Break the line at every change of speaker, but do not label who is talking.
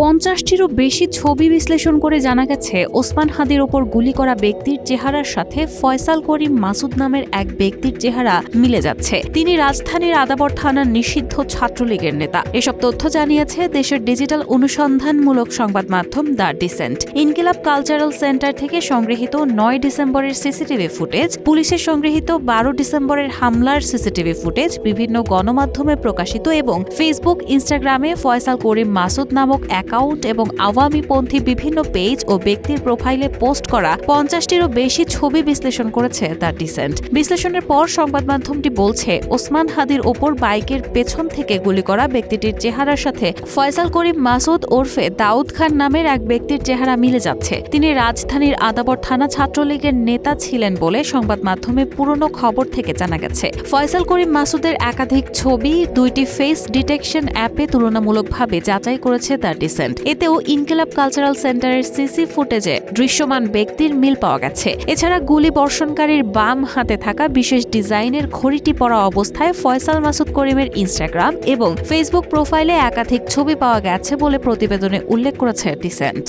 পঞ্চাশটিরও বেশি ছবি বিশ্লেষণ করে জানা গেছে, ওসমান হাদির ওপর গুলি করা ব্যক্তির চেহারার সাথে ফয়সাল করিম মাসুদ নামের এক ব্যক্তির চেহারা মিলে যাচ্ছে। তিনি রাজধানীর আদাবর থানার নিষিদ্ধ ছাত্রলীগের নেতা। এসব তথ্য জানিয়েছে দেশের ডিজিটাল অনুসন্ধানমূলক সংবাদ মাধ্যম the dissent. Inqilab cultural centre থেকে সংগৃহীত নয় ডিসেম্বরের সিসিটিভি ফুটেজ পুলিশের সংগৃহীত বারো ডিসেম্বরের হামলার সিসিটিভি ফুটেজ, বিভিন্ন গণমাধ্যমে প্রকাশিত এবং ফেসবুক, ইনস্টাগ্রামে ফয়সাল করিম মাসুদ নামক অ্যাকাউন্ট এবং আওয়ামীপন্থী বিভিন্ন পেজ ও ব্যক্তির প্রোফাইলে পোস্ট করা পঞ্চাশটিরও বেশি ছবি বিশ্লেষণ করেছে দ্য ডিসেন্ট বিশ্লেষণের পর সংবাদ মাধ্যমটি বলছে, ওসমান হাদির ওপর বাইকের পেছন থেকে গুলি করা ব্যক্তিটির চেহারার সাথে ফয়সাল করিম মাসুদ ওরফে দাউদ খান নামের এক ব্যক্তির চেহারা মিলে যাচ্ছে। তিনি রাজধানীর আদাবর থানা ছাত্রলীগের নেতা ছিলেন বলে সংবাদ মাধ্যমে পুরনো খবর থেকে জানা গেছে। ফয়সাল করিম মাসুদের একাধিক ছবি, দুইটি ফেস ডিটেকশন অ্যাপে তুলনামূলকভাবে যাচাই করেছে দ্য ডিসেন্ট এতেও ইনকিলাব কালচারাল সেন্টারের সিসি ফুটেজে দৃশ্যমান ব্যক্তির মিল পাওয়া গেছে। এছাড়া গুলি বর্ষণকারীর বাম হাতে থাকা বিশেষ ডিজাইনের ঘড়িটি পরা অবস্থায় ফয়সাল মাসুদ করিমের ইনস্টাগ্রাম এবং ফেসবুক প্রোফাইলে একাধিক ছবি পাওয়া গেছে বলে প্রতিবেদনে উল্লেখ করেছে ডিসেন্ট।